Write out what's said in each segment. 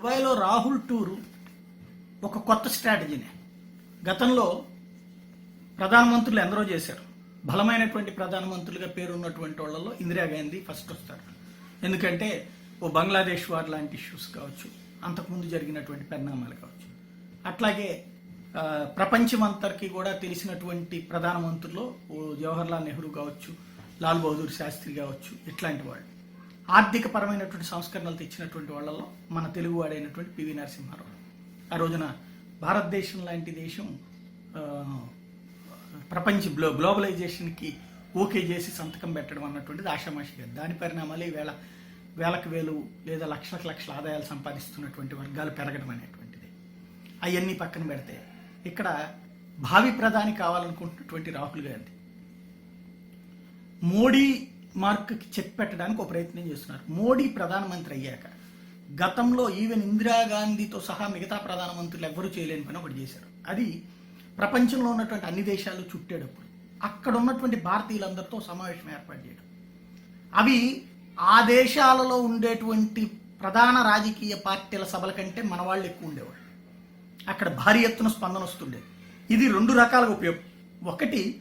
దుబాయ్లో రాహుల్ టూరు ఒక కొత్త స్ట్రాటజీనే. గతంలో ప్రధానమంత్రులు ఎందరో చేశారు. బలమైనటువంటి ప్రధానమంత్రులుగా పేరున్నటువంటి వాళ్ళలో ఇందిరాగాంధీ ఫస్ట్ వస్తారు. ఎందుకంటే ఓ బంగ్లాదేశ్ వార్ లాంటి ఇష్యూస్ కావచ్చు అంతకుముందు జరిగినటువంటి పరిణామాలు కావచ్చు. అట్లాగే ప్రపంచమంతరికి కూడా తెలిసినటువంటి ప్రధానమంత్రులు ఓ జవహర్లాల్ నెహ్రూ కావచ్చు లాల్ బహదూర్ శాస్త్రి కావచ్చు ఇట్లాంటి వాళ్ళు. ఆర్థిక పరమైనటువంటి సంస్కరణలు తెచ్చినటువంటి వాళ్ళలో మన తెలుగు వాడైనటువంటి పివి నరసింహారావు. ఆ రోజున భారతదేశం లాంటి దేశం ప్రపంచ గ్లో గ్లోబలైజేషన్కి ఓకే చేసి సంతకం పెట్టడం అన్నటువంటిది ఆషామాషి కాదు దాని పరిణామాలు ఈవేళ వేలకు వేలు లేదా లక్షలకు లక్షల ఆదాయాలు సంపాదిస్తున్నటువంటి వర్గాలు పెరగడం అనేటువంటిది. అవన్నీ పక్కన పెడితే ఇక్కడ భావి ప్రధాని కావాలనుకుంటున్నటువంటి రాహుల్ గాంధీ. మోడీ మార్క్కి చెక్ పెట్టడానికి ఒక ప్రయత్నం చేస్తున్నారు. మోడీ ప్రధానమంత్రి అయ్యాక గతంలో ఈవెన్ ఇందిరాగాంధీతో సహా మిగతా ప్రధానమంత్రులు ఎవ్వరూ చేయలేని పని ఒకటి చేశారు. అది ప్రపంచంలో ఉన్నటువంటి అన్ని దేశాలు చుట్టేటప్పుడు అక్కడ ఉన్నటువంటి భారతీయులందరితో సమావేశం ఏర్పాటు చేయడం. అవి ఆ దేశాలలో ఉండేటువంటి ప్రధాన రాజకీయ పార్టీల సభల కంటే మన వాళ్ళు ఎక్కువ ఉండేవాళ్ళు. అక్కడ భారీ ఎత్తున స్పందన వస్తుండేది. ఇది రెండు రకాలుగా ఉపయోగం ఒకటి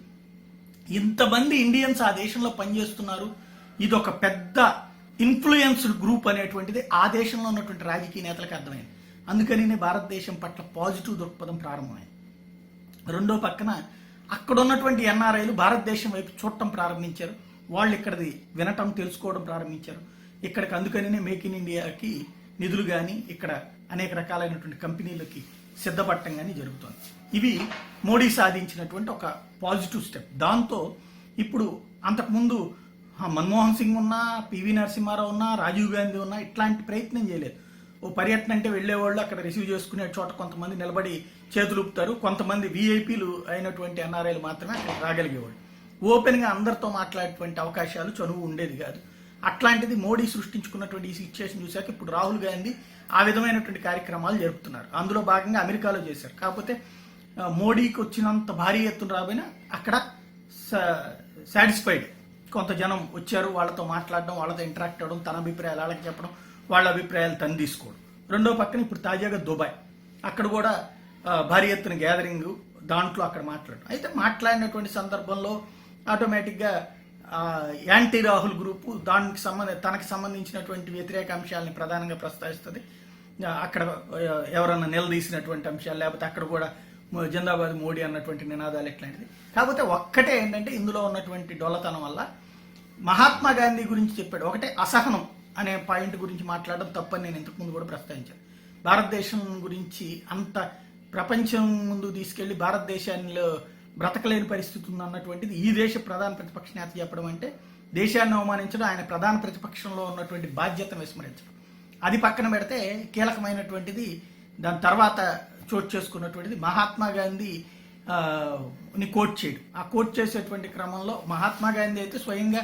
ఇంతమంది ఇండియన్స్ ఆ దేశంలో పనిచేస్తున్నారు. ఇది ఒక పెద్ద ఇన్ఫ్లుయెన్స్డ్ గ్రూప్ అనేటువంటిది ఆ దేశంలో ఉన్నటువంటి రాజకీయ నేతలకు అర్థమైంది. అందుకని భారతదేశం పట్ల పాజిటివ్ దృక్పథం ప్రారంభమైంది. రెండో పక్కన అక్కడ ఉన్నటువంటి ఎన్ఆర్ఐలు భారతదేశం వైపు చూడటం ప్రారంభించారు. వాళ్ళు ఇక్కడది వినటం తెలుసుకోవడం ప్రారంభించారు. ఇక్కడికి అందుకనే మేక్ ఇన్ ఇండియాకి నిధులు కానీ ఇక్కడ అనేక రకాలైనటువంటి కంపెనీలకి సిద్ధపడటం కానీ జరుగుతుంది. ఇవి మోడీ సాధించినటువంటి ఒక పాజిటివ్ స్టెప్. దాంతో ఇప్పుడు అంతకుముందు మన్మోహన్ సింగ్ ఉన్నా పివి నరసింహారావు ఉన్నా రాజీవ్ గాంధీ ఉన్నా ఇట్లాంటి ప్రయత్నం చేయలేదు. ఓ పర్యటన అంటే వెళ్ళేవాళ్ళు అక్కడ రిసీవ్ చేసుకునే చోట కొంతమంది నిలబడి చేతులు ఊపుతారు. కొంతమంది వీఐపీలు అయినటువంటి ఎన్ఆర్ఐలు మాత్రమే అక్కడ రాగలిగేవాళ్ళు. ఓపెన్గా అందరితో మాట్లాడేటువంటి అవకాశాలు చనువు ఉండేది కాదు. అట్లాంటిది మోడీ సృష్టించుకున్నటువంటి ఈ సిచ్యువేషన్ చూశాక ఇప్పుడు రాహుల్ గాంధీ ఆ విధమైనటువంటి కార్యక్రమాలు జరుపుతున్నారు. అందులో భాగంగా అమెరికాలో చేశారు. కాకపోతే మోడీకి వచ్చినంత భారీ ఎత్తున రాబోయినా అక్కడ సాటిస్ఫైడ్ కొంత జనం వచ్చారు వాళ్ళతో మాట్లాడడం వాళ్ళతో ఇంటరాక్ట్ అవ్వడం తన అభిప్రాయాలు వాళ్ళకి చెప్పడం వాళ్ళ అభిప్రాయాలు తను తీసుకోవడం. రెండో పక్కన ఇప్పుడు తాజాగా దుబాయ్. అక్కడ కూడా భారీ ఎత్తున గ్యాదరింగ్ దాంట్లో అక్కడ మాట్లాడడం. అయితే మాట్లాడినటువంటి సందర్భంలో ఆటోమేటిక్గా యాంటీ రాహుల్ గ్రూపు దానికి సంబంధ తనకి సంబంధించినటువంటి వ్యతిరేక అంశాలని ప్రధానంగా ప్రస్తావిస్తుంది. అక్కడ ఎవరన్నా నిలదీసినటువంటి అంశాలు లేకపోతే అక్కడ కూడా జిందాబాద్ మోడీ అన్నటువంటి నినాదాలు ఎట్లాంటిది. కాకపోతే ఒక్కటే ఏంటంటే ఇందులో ఉన్నటువంటి డొల్లతనం వల్ల మహాత్మా గాంధీ గురించి చెప్పాడు. ఒకటే అసహనం అనే పాయింట్ గురించి మాట్లాడడం తప్పని నేను ఇంతకుముందు కూడా ప్రస్తావించాను. భారతదేశం గురించి అంత ప్రపంచం ముందు తీసుకెళ్ళి భారతదేశంలో బ్రతకలేని పరిస్థితి ఉంది అన్నటువంటిది ఈ దేశ ప్రధాన ప్రతిపక్ష నేత చెప్పడం అంటే దేశాన్ని అవమానించడం ఆయన ప్రధాన ప్రతిపక్షంలో ఉన్నటువంటి బాధ్యతను విస్మరించడం. అది పక్కన పెడితే కీలకమైనటువంటిది దాని తర్వాత చోటు చేసుకున్నటువంటిది మహాత్మా గాంధీ ని కోట్ చేయడం. ఆ కోట్ చేసేటువంటి క్రమంలో మహాత్మా గాంధీ అయితే స్వయంగా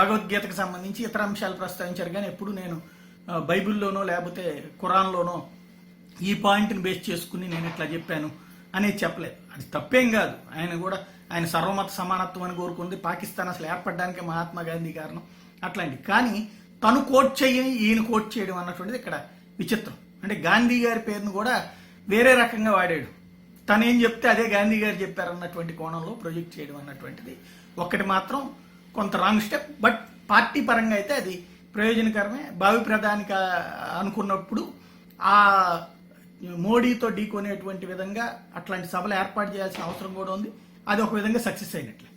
భగవద్గీతకు సంబంధించి ఇతర అంశాలు ప్రస్తావించారు. కానీ ఎప్పుడు నేను బైబిల్లోనో లేకపోతే ఖురాన్లోనో ఈ పాయింట్ని బేస్ చేసుకుని నేను ఇట్లా చెప్పాను. అనేది చెప్పలేదు. అది తప్పేం కాదు. ఆయన కూడా ఆయన సర్వమత సమానత్వం అని కోరుకుంది. పాకిస్తాన్ అసలు ఏర్పడడానికి మహాత్మా గాంధీ కారణం అట్లాంటి కానీ తను కోట్ చేయని ఈయన కోట్ చేయడం అన్నటువంటిది ఇక్కడ విచిత్రం. అంటే గాంధీ గారి పేరును కూడా వేరే రకంగా వాడాడు. తను ఏం చెప్తే అదే గాంధీ గారు చెప్పారన్నటువంటి కోణంలో ప్రొజెక్ట్ చేయడం అన్నటువంటిది. ఒక్కటి మాత్రం కొంత రాంగ్ స్టెప్ బట్ పార్టీ పరంగా అయితే అది ప్రయోజనకరమే. భావి ప్రధానికి అనుకున్నప్పుడు ఆ మోడీతో ఢీకొనేటువంటి విధంగా అట్లాంటి సభలు ఏర్పాటు చేయాల్సిన అవసరం కూడా ఉంది. అది ఒక విధంగా సక్సెస్ అయినట్లే.